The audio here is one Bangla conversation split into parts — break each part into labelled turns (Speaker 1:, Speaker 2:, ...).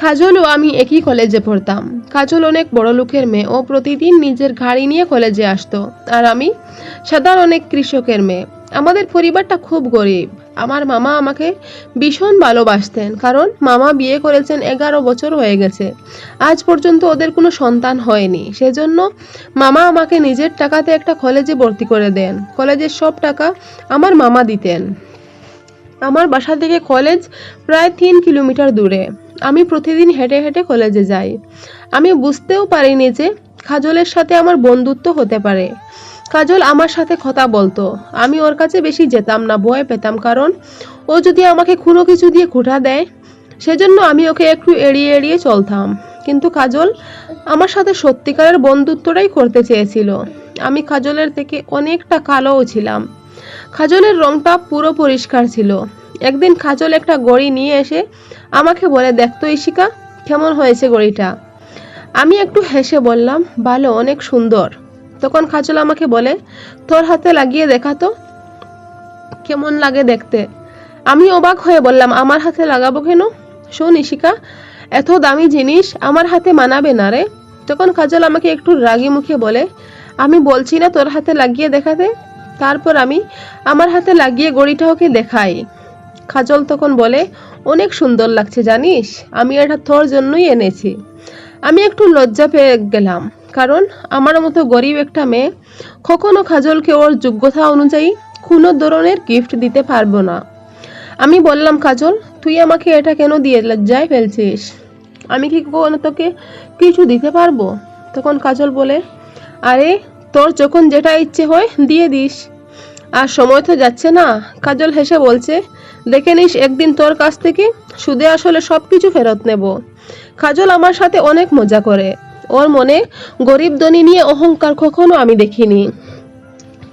Speaker 1: কাজল ও আমি একই কলেজে পড়তাম। কাজল অনেক বড় লোকের মেয়ে ও প্রতিদিন নিজের গাড়ি নিয়ে কলেজে আসতো। আর আমি সাধারণ অনেক কৃষকের মেয়ে। আমাদের পরিবারটা খুব গরিব। আমার মামা আমাকে ভীষণ ভালোবাসতেন, কারণ মামা বিয়ে করেছেন এগারো বছর হয়ে গেছে। আজ পর্যন্ত ওদের কোনো সন্তান হয়নি। সেজন্য মামা আমাকে নিজের টাকাতে একটা কলেজে ভর্তি করে দেন। কলেজের সব টাকা আমার মামা দিতেন। আমার বাসা থেকে কলেজ প্রায় তিন কিলোমিটার দূরে। আমি প্রতিদিন হেঁটে হেঁটে কলেজে যাই। আমি বুঝতেও পারিনি যে কাজলের সাথে আমার বন্ধুত্ব হতে পারে। কাজল আমার সাথে কথা বলতো। আমি ওর কাছে বেশি যেতাম না, ভয় পেতাম, কারণ ও যদি আমাকে কোনো কিছু দিয়ে খুঁটা দেয়, সেজন্য আমি ওকে একটু এড়িয়ে এড়িয়ে চলতাম। কিন্তু কাজল আমার সাথে সত্যিকারের বন্ধুত্বটাই করতে চেয়েছিল। আমি কাজলের থেকে অনেকটা কালোও ছিলাম। কাজলের রংটা পুরো পরিষ্কার ছিল। একদিন কাজল একটা গড়ি নিয়ে এসে আমাকে বলে দেখতো ইশিকা কেমন হয়েছে গড়িটা? আমি একটু হেসে বললাম, ভালো, অনেক সুন্দর। তখন কাজল আমাকে বলে, তোর হাতে লাগিয়ে দেখাতো কেমন লাগে দেখতে? আমি অবাক হয়ে বললাম, আমার হাতে লাগাবো কেন? শোন ইশিকা এত দামি জিনিস আমার হাতে মানাবে না রে। তখন কাজল আমাকে একটু রাগি মুখে বলে, আমি বলছি না তোর হাতে লাগিয়ে দেখাতে? তারপর আমি, আমার হাতে লাগিয়ে গড়িটা ওকে দেখাই? কাজল তখন বলে, অনেক সুন্দর লাগছে জানিস, আমি এটা তোর জন্যই এনেছি। আমি একটু লজ্জা পেয়ে গেলাম, কারণ আমার মতো গরিব একটা মেয়ে কখনো কাজলকে ওর যোগ্যতা অনুযায়ী কোনো ধরনের গিফট দিতে পারব না। আমি বললাম কাজল তুই আমাকে এটা কেন দিয়ে লজ্জায় ফেলছিস? আমি কি কখনো তোকে কিছু দিতে পারব? তখন কাজল বলে, আরে, তোর যখন যেটা ইচ্ছে হয়, দিয়ে দিস। আর সময় তো যাচ্ছে না। কাজল হেসে বলছে, দেখে নিস, একদিন তোর কাছ থেকে সুদে আসলে সব কিছু ফেরত নেব। কাজল আমার সাথে অনেক মজা করে। ওর মনে গরিব ধনী নিয়ে অহংকার কখনো আমি দেখিনি।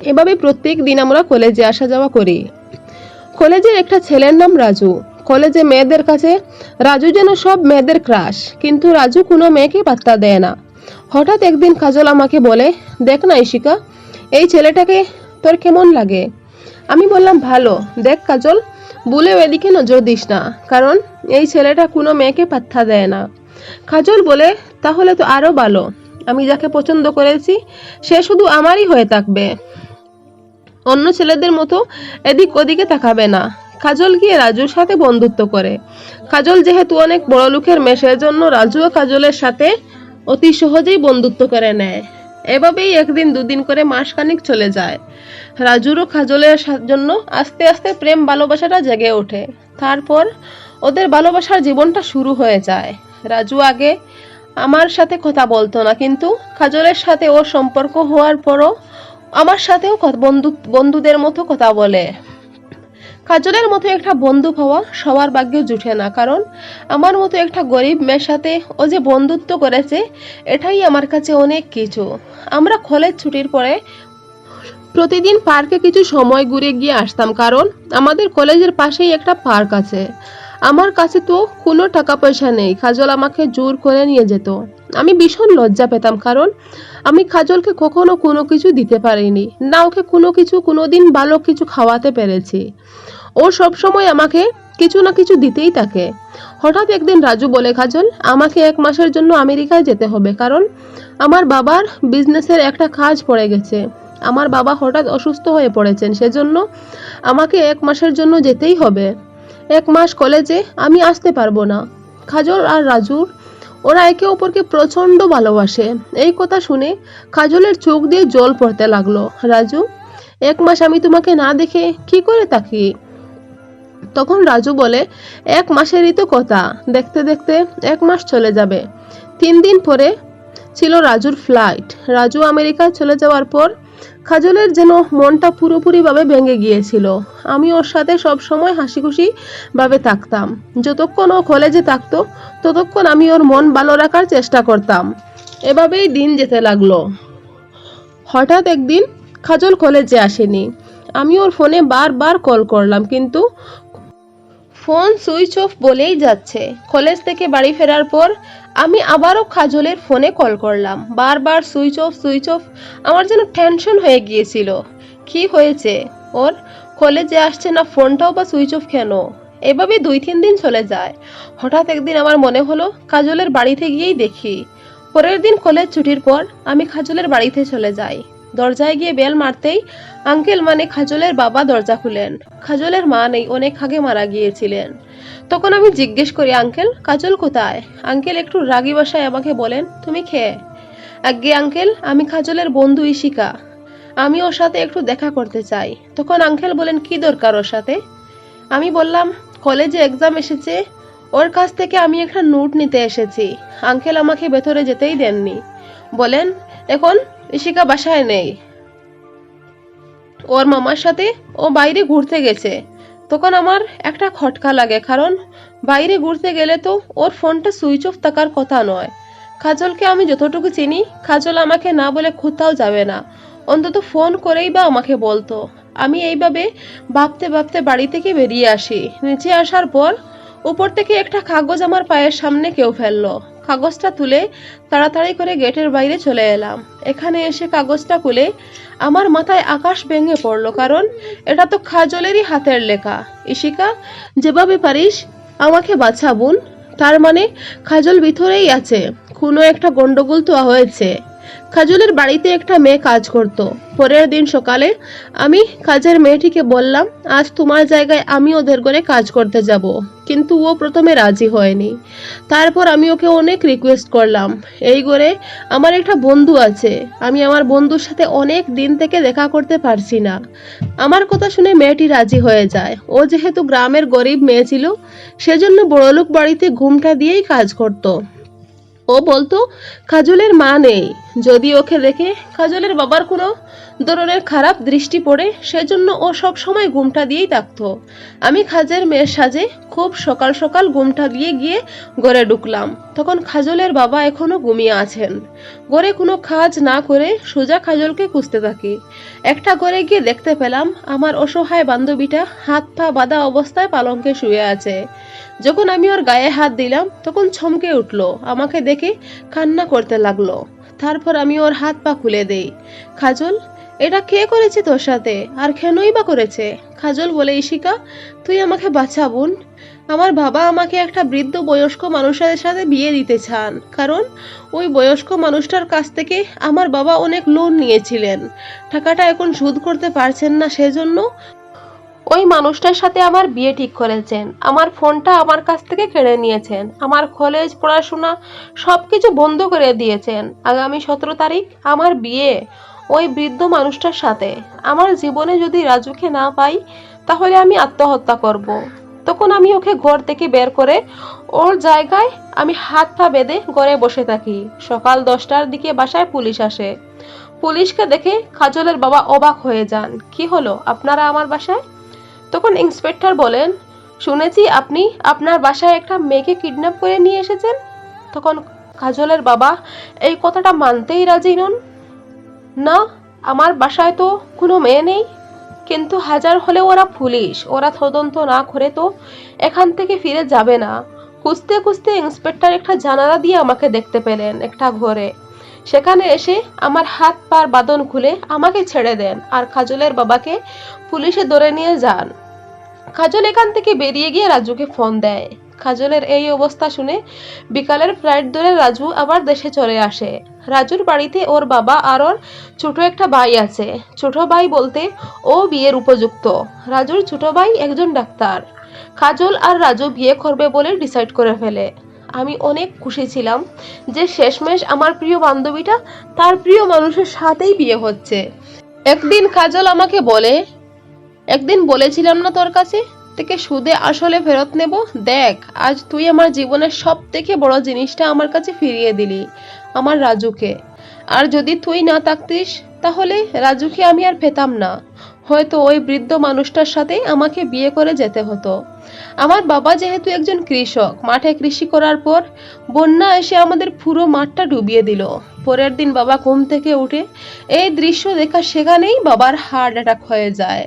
Speaker 1: এভাবে প্রত্যেক দিন আমরা কলেজে আসা যাওয়া করি। কলেজের একটা ছেলের নাম রাজু। কলেজে মেয়েদের কাছে রাজু যেন সব মেয়েদের ক্রাশ, কিন্তু রাজু কোনো মেয়েকে পাত্তা দেয় না। হঠাৎ একদিন কাজল আমাকে বলে, দেখ না ইশিকা এই ছেলেটাকে তোর কেমন লাগে? আমি বললাম, ভালো। দেখ কাজল, বলেও এদিকে নজর দিস না, কারণ এই ছেলেটা কোনো মেয়েকে পাত্তা দেয় না। কাজল বলে, তাহলে তো আরও ভালো। আমি যাকে পছন্দ করেছি, সে শুধু আমারই হয়ে থাকবে। অন্য ছেলেদের মতো এদিক ওদিকে তাকাবে না। কাজল গিয়ে রাজুর সাথে বন্ধুত্ব করে। কাজল যেহেতু অনেক বড় লোকের মেয়ে সেজন্য ও কাজলের সাথে অতি সহজেই বন্ধুত্ব করে নেয়। এভাবেই একদিন দুদিন করে মাসখানিক চলে যায়। রাজুরও খাজলের জন্য আস্তে আস্তে প্রেম ভালোবাসাটা জেগে ওঠে। তারপর ওদের ভালোবাসার জীবনটা শুরু হয়ে যায়। রাজু আগে আমার সাথে কথা বলতো না, কিন্তু খাজলের সাথে ওর সম্পর্ক হওয়ার পরও আমার সাথেও বন্ধু বন্ধুদের মতো কথা বলে। কাজলের মতো একটা বন্ধু পাওয়া সবার ভাগ্যে জুটে না, কারণ আমার মতো একটা গরিব মেয়ের সাথে ও যে বন্ধুত্ব করেছে, এটাই আমার কাছে অনেক কিছু। আমরা কলেজ ছুটির পরে প্রতিদিন পার্কে কিছু সময় ঘুরে গিয়ে আসতাম, কারণ আমাদের কলেজের পাশেই একটা পার্ক আছে। আমার কাছে তো কোনো টাকা পয়সা নেই, কাজল আমাকে জোর করে নিয়ে যেত। আমি ভীষণ লজ্জা পেতাম, কারণ আমি কাজলকে কখনো কোনো কিছু দিতে পারিনি। না, ওকে কোনো কিছু, কোনো দিন ভালো কিছু খাওয়াতে পেরেছি। ও সব সময় আমাকে কিছু না কিছু দিতেই থাকে। হঠাৎ একদিন রাজু বলে কাজল আমাকে এক মাসের জন্য আমেরিকায় যেতে হবে, কারণ আমার বাবার বিজনেসের একটা কাজ পড়ে গেছে। আমার বাবা হঠাৎ অসুস্থ হয়ে পড়েছেন, সেজন্য আমাকে এক মাসের জন্য যেতেই হবে। এক মাস কলেজে আমি আসতে পারব না। খাজল আর রাজুর ওরা একে অপরকে প্রচণ্ড ভালোবাসে। এই কথা শুনে খাজলের চোখ দিয়ে জল পড়তে লাগল। রাজু, এক মাস আমি তোমাকে না দেখে কি করে তাকি তখন রাজু বলে, এক মাসেরই তো কথা। দেখতে দেখতে এক মাস চলে যাবে। তিন দিন পরে ছিল রাজুর ফ্লাইট রাজু আমেরিকায় চলে যাওয়ার পর খাজলের যেন মনটা পুরোপুরিভাবে ভেঙে গিয়েছিল। আমি ওর সাথে সব সময় হাসি খুশি ভাবে থাকতাম। যতক্ষণ ও কলেজে থাকতো, ততক্ষণ আমি ওর মন ভালো রাখার চেষ্টা করতাম। এভাবেই দিন যেতে লাগল। হঠাৎ একদিন খাজল কলেজে আসেনি। আমি ওর ফোনে বারবার কল করলাম, কিন্তু ফোন সুইচ অফ বলেই যাচ্ছে। কলেজ থেকে বাড়ি ফেরার পর আমি আবারও কাজলের ফোনে কল করলাম। বারবার সুইচ অফ সুইচ অফ, আমার যেন টেনশন হয়ে গিয়েছিল। কি হয়েছে? ওর, কলেজে আসছে না ফোনটাও বা সুইচ অফ কেন? এভাবে দুই, তিন দিন চলে যায়। হঠাৎ একদিন আমার মনে হলো কাজলের বাড়িতে গিয়েই দেখি। পরের দিন কলেজ ছুটির পর আমি কাজলের বাড়িতে চলে যাই। দরজায় গিয়ে বেল মারতেই আঙ্কেল মানে খাজলের বাবা দরজা খুলেন। খাজলের মা নেই, অনেক আগে মারা গিয়েছিলেন। তখন আমি জিজ্ঞেস করি, আঙ্কেল কাজল কোথায়? আঙ্কেল একটু রাগি বাসায় আমাকে বলেন, তুমি খেয়ে আগে আঙ্কেল, আমি খাজলের বন্ধু ইশিকা আমি ওর সাথে একটু দেখা করতে চাই। তখন আঙ্কেল বলেন, কি দরকার ওর সাথে? আমি বললাম, কলেজে এক্সাম এসেছে, ওর কাছ থেকে আমি একটা নোট নিতে এসেছি। আঙ্কেল আমাকে ভেতরে যেতেই দেননি। বলেন, এখন ইশিকা বাসায় নেই। ওর মামার সাথে ও বাইরে ঘুরতে গেছে। তখন আমার একটা খটকা লাগে, কারণ বাইরে ঘুরতে গেলে তো ওর ফোনটা সুইচ অফ থাকার কথা নয়। কাজলকে আমি যতটুকু চিনি, খাজল আমাকে না বলে কোথাও যাবে না। অন্তত ফোন করেই বা আমাকে বলতো। আমি এইভাবে ভাবতে ভাবতে বাড়ি থেকে বেরিয়ে আসি। নিচে আসার পর উপর থেকে একটা কাগজ আমার পায়ের সামনে কেউ ফেলল। কাগজটা তুলে তাড়াতাড়ি করে গেটের বাইরে চলে এলাম। এখানে এসে কাগজটা খুলে আমার মাথায় আকাশ ভেঙে পড়ল, কারণ এটা তো খাজলেরই হাতের লেখা। ইশিকা যেভাবে পারিস আমাকে বাঁচা বোন। তার মানে খাজল ভিতরেই আছে। খুনো একটা গন্ডগোল তো হয়েছে। খাজলের বাড়িতে একটা মেয়ে কাজ করত। পরের দিন সকালে আমি কাজের মেয়েটিকে বললাম, আজ তোমার জায়গায় আমি ওদের ঘরে কাজ করতে যাব। কিন্তু ও প্রথমে রাজি হয়নি। তারপর আমি ওকে অনেক রিকোয়েস্ট করলাম, এই করে আমার একটা বন্ধু আছে, আমি আমার বন্ধুর সাথে অনেক দিন থেকে দেখা করতে পারছি না। আমার কথা শুনে মেয়েটি রাজি হয়ে যায়। ও যেহেতু গ্রামের গরিব মেয়ে ছিল, সেজন্য বড়লোক বাড়িতে ঘুমটা দিয়েই কাজ করতো। ও বলতো, কাজলের মা নেই। যদি ওকে দেখে কাজলের বাবার কোনো ধরনের খারাপ দৃষ্টি পড়ে, সেজন্য ও সব সময় ঘুমটা দিয়েই থাকতো। আমি খাজের মেয়ের সাজে খুব সকাল সকাল ঘুমটা দিয়ে গিয়ে ঘরে ঢুকলাম। তখন খাজলের বাবা এখনও ঘুমিয়ে আছেন। ঘরে কোনো কাজ না করে সোজা খাজলকে খুঁজতে থাকি। একটা ঘরে গিয়ে দেখতে পেলাম, আমার অসহায় বান্ধবীটা হাত পা বাঁধা অবস্থায় পালঙ্কে শুয়ে আছে। যখন আমি ওর গায়ে হাত দিলাম, তখন ছমকে উঠল, আমাকে দেখে কান্না করতে লাগল। তারপর আমি ওর হাত পা খুলে দেই। খাজল, এটা কে করেছে তোর সাথে? আর কেনই বা করেছে? খাজল বলে ইশিকা তুই আমাকে বাঁচা বোন আমার বাবা আমাকে একটা বৃদ্ধ বয়স্ক মানুষের সাথে বিয়ে দিতে চান। কারণ ওই বয়স্ক মানুষটার কাছ থেকে আমার বাবা অনেক লোন নিয়েছিলেন। টাকাটা এখন শোধ করতে পারছেন না সেজন্য ওই মানুষটার সাথে আমার বিয়ে ঠিক করেছেন। আমার ফোনটা আমার কাছ থেকে কেড়ে নিয়েছেন। আমার কলেজ, পড়াশোনা সব কিছু বন্ধ করে দিয়েছেন। আগামী সতেরো তারিখ আমার বিয়ে ওই বৃদ্ধ মানুষটার সাথে। আমার জীবনে যদি রাজুকে না পাই, তাহলে আমি আত্মহত্যা করব। তখন আমি ওকে ঘর থেকে বের করে ওর জায়গায় আমি হাত পা বেঁধে ঘরে বসে থাকি। সকাল দশটার দিকে বাসায় পুলিশ আসে। পুলিশকে দেখে খাজলের বাবা অবাক হয়ে যান। কি হলো? আপনারা আমার বাসায়? তখন ইন্সপেক্টর বলেন, শুনেছি আপনি আপনার বাসায় একটা মেয়েকে কিডন্যাপ করে নিয়ে এসেছেন? তখন কাজলের বাবা, এই কথাটা মানতেই রাজি নন? না, আমার বাসায় তো কোনো মেয়ে নেই। কিন্তু হাজার হলে ওরা পুলিশ। ওরা তদন্ত না করে তো এখান থেকে ফিরে যাবে না। খুঁজতে খুঁজতে ইন্সপেক্টর একটা জানালা দিয়ে আমাকে দেখতে পেলেন, একটা ঘরে। সেখানে এসে আমার হাত পার বাদন খুলে আমাকে ছেড়ে দেন আর কাজলের বাবাকে পুলিশে ধরে নিয়ে যান। কাজল এখান থেকে বেরিয়ে গিয়ে রাজুকে ফোন দেয়। কাজলের এই অবস্থা শুনে বিকালের ফ্লাইট ধরে রাজু আবার দেশে চলে আসে। রাজুর বাড়িতে ওর বাবা আর ওর ছোট একটা ভাই আছে। ছোট ভাই বলতে ও বিয়ের উপযুক্ত। রাজুর ছোট ভাই একজন ডাক্তার। কাজল আর রাজু বিয়ে করবে বলে ডিসাইড করে ফেলে। আমি অনেক খুশি ছিলাম যে শেষমেশ আমার প্রিয় বান্ধবীটা তার প্রিয় মানুষের সাথেই বিয়ে হচ্ছে। একদিন কাজল আমাকে বলে, একদিন বলেছিলাম না তোর কাছে? থেকে সুদে আসলে ফেরত নেব? দেখ, আজ তুই আমার জীবনের সব থেকে বড় জিনিসটা আমার কাছে ফিরিয়ে দিলি, আমার রাজুকে। আর যদি তুই না থাকতিস, তাহলে রাজুকে আমি আর পেতাম না। হয়তো ওই বৃদ্ধ মানুষটার সাথে আমাকে বিয়ে করে যেতে হতো। আমার বাবা যেহেতু একজন কৃষক, মাঠে কৃষি করার পর বন্যা এসে আমাদের পুরো মাঠটা ডুবিয়ে দিল। পরের দিন বাবা ঘুম থেকে উঠে এই দৃশ্য দেখা সেখানেই বাবার হার্ট অ্যাটাক হয়ে যায়।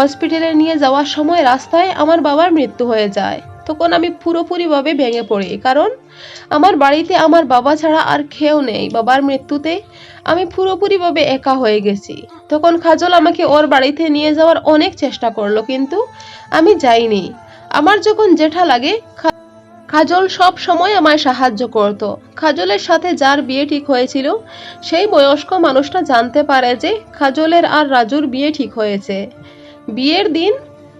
Speaker 1: হসপিটালে নিয়ে যাওয়ার সময় রাস্তায় আমার বাবার মৃত্যু হয়ে যায়। তখন আমি পুরোপুরিভাবে ভেঙে পড়ি, কারণ আমার বাড়িতে আমার বাবা ছাড়া আর কেউ নেই। বাবার মৃত্যুতে আমি পুরোপুরিভাবে একা হয়ে গেছি। তখন খাজল আমাকে ওর বাড়িতে নিয়ে যাওয়ার অনেক চেষ্টা করল, কিন্তু আমি যাইনি। আমার যখন জেঠা লাগে, খা- কাজল সব সময় আমায় সাহায্য করত। কাজলের সাথে যার বিয়ে ঠিক হয়েছিল, সেই বয়স্ক মানুষটা জানতে পারে যে খাজলের আর রাজুর বিয়ে ঠিক হয়েছে। বিয়ের দিন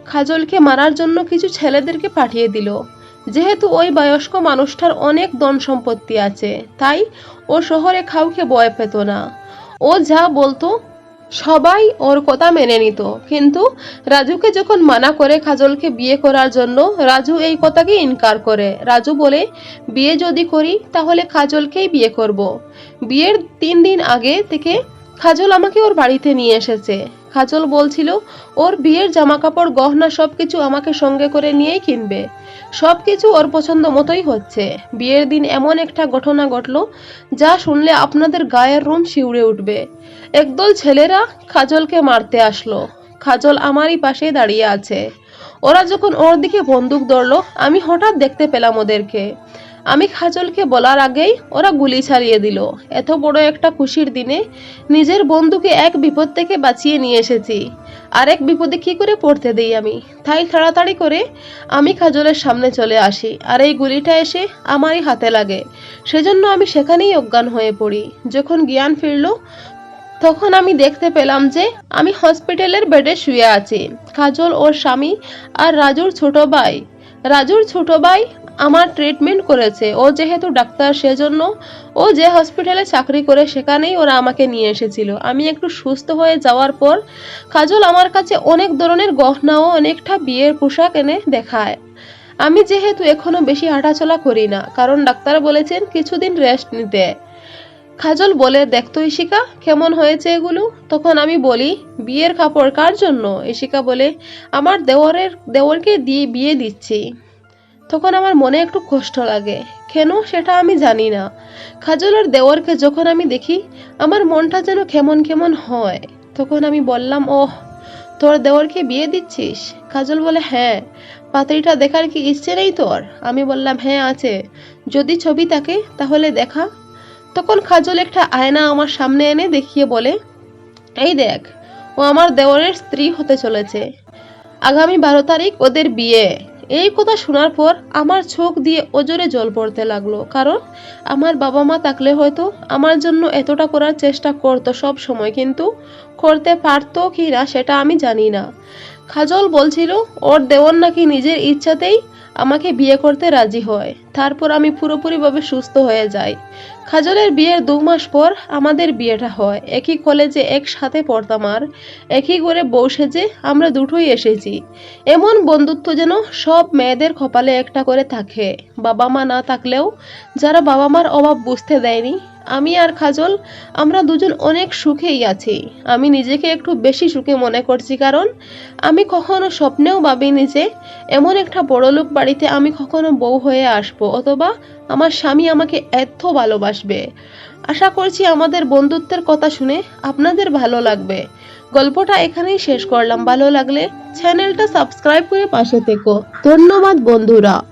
Speaker 1: খাজলকে মারার জন্য কিছু ছেলেদেরকে পাঠিয়ে দিল। যেহেতু ওই বয়স্ক মানুষটার অনেক ধন সম্পত্তি আছে, তাই ও শহরে কাউকে ভয় পেত না। ও যা বলতো, সবাই ওর কথা মেনে নিত। কিন্তু রাজুকে যখন মানা করে খাজলকে বিয়ে করার জন্য, রাজু এই কথাকে ইনকার করে। রাজু বলে, বিয়ে যদি করি, তাহলে খাজলকেই বিয়ে করব। বিয়ের তিন দিন আগে থেকে খাজল আমাকে ওর বাড়িতে নিয়ে এসেছে। কাজল বলছিল, ওর বিয়ের জামা কাপড় গহনা সবকিছু আমাকে সঙ্গে করে নিয়েই কিনবে। সবকিছু ওর পছন্দ মতোই হচ্ছে। বিয়ের দিন এমন একটা ঘটনা ঘটলো, যা শুনলে আপনাদের গায়ের রুম শিউরে উঠবে। একদল ছেলেরা খাজলকে মারতে আসলো। খাজল আমারই পাশে দাঁড়িয়ে আছে। ওরা যখন ওর দিকে বন্দুক ধরলো, আমি হঠাৎ দেখতে পেলাম ওদেরকে। আমি খাজলকে বলার আগেই ওরা গুলি ছাড়িয়ে দিল। এত বড় একটা খুশির দিনে নিজের বন্ধুকে এক বিপদ থেকে বাঁচিয়ে নিয়ে এসেছি। আর এক বিপদে কি করে পড়তে দিই আমি? তাই তাড়াতাড়ি করে আমি খাজলের সামনে চলে আসি আর এই গুলিটা এসে আমারই হাতে লাগে। সেজন্য আমি সেখানেই অজ্ঞান হয়ে পড়ি। যখন জ্ঞান ফিরল, তখন আমি দেখতে পেলাম যে আমি হসপিটালের বেডে শুয়ে আছি। কাজল ওর স্বামী আর রাজুর ছোট ভাই রাজুর ছোট ভাই আমার ট্রিটমেন্ট করেছে। ও যেহেতু ডাক্তার, সেজন্য ও যে হসপিটালে চাকরি করে সেখানেই ওরা আমাকে নিয়ে এসেছিল। আমি একটু সুস্থ হয়ে যাওয়ার পর কাজল আমার কাছে অনেক ধরনের গহনা ও অনেকটা বিয়ের পোশাক এনে দেখায়। আমি যেহেতু এখনও বেশি হাঁটাচলা করি না, কারণ ডাক্তার বলেছেন কিছুদিন রেস্ট নিতে। কাজল বলে দেখতো ইশিকা কেমন হয়েছে এগুলো? তখন আমি বলি, বিয়ের কাপড় কার জন্য? ইশিকা বলে, আমার দেওরের দেওরকে দিয়ে বিয়ে দিচ্ছি। তখন আমার মনে একটু কষ্ট লাগে। কেন? সেটা আমি জানি না। কাজলের দেওরকে যখন আমি দেখি, আমার মনটা যেন কেমন কেমন হয়। তখন আমি বললাম, ওহ, তোর দেওরকে বিয়ে দিচ্ছিস? কাজল বলে হ্যাঁ। পাত্রীটা দেখার কি ইচ্ছে নেই তোর? আমি বললাম হ্যাঁ আছে। যদি ছবি থাকে, তাহলে দেখা। তখন খাজল একটা আয়না আমার সামনে এনে দেখিয়ে বলে, এই দেখ, ও আমার দেওরের স্ত্রী হতে চলেছে। আগামী বারো তারিখ ওদের বিয়ে। এই কথা শোনার পর আমার চোখ দিয়ে ওজোরে জল পড়তে লাগল, কারণ আমার বাবা মা থাকলে হয়তো আমার জন্য এতটা করার চেষ্টা করতো সব সময়, কিন্তু করতে পারতো কি না সেটা আমি জানি না। খাজল বলছিল, ওর দেওর নাকি নিজের ইচ্ছাতেই আমাকে বিয়ে করতে রাজি হয়। তারপর আমি পুরোপুরিভাবে সুস্থ হয়ে যাই। কাজলের বিয়ের দু মাস পর আমাদের বিয়েটা হয়। একই কলেজে একসাথে পড়তাম আর একই করে বউ সেজে আমরা দুটোই এসেছি। এমন বন্ধুত্ব যেন সব মেয়েদের কপালে একটা করে থাকে। বাবা মা না থাকলেও যারা বাবা মার অভাব বুঝতে দেয়নি আমি আর খাজল, আমরা দুজন অনেক সুখেই আছি। আমি নিজেকে একটু বেশি সুখে মনে করছি কারণ, আমি কখনো স্বপ্নেও ভাবিনি যে, এমন একটা বড়লোক বাড়িতে আমি কখনো বউ হয়ে আসব অথবা আমার স্বামী আমাকে এত ভালোবাসবে। আশা করছি আমাদের বন্ধুত্বের কথা শুনে আপনাদের ভালো লাগবে। গল্পটা এখানেই শেষ করলাম। ভালো লাগলে চ্যানেলটা সাবস্ক্রাইব করে পাশে থেকো। ধন্যবাদ বন্ধুরা।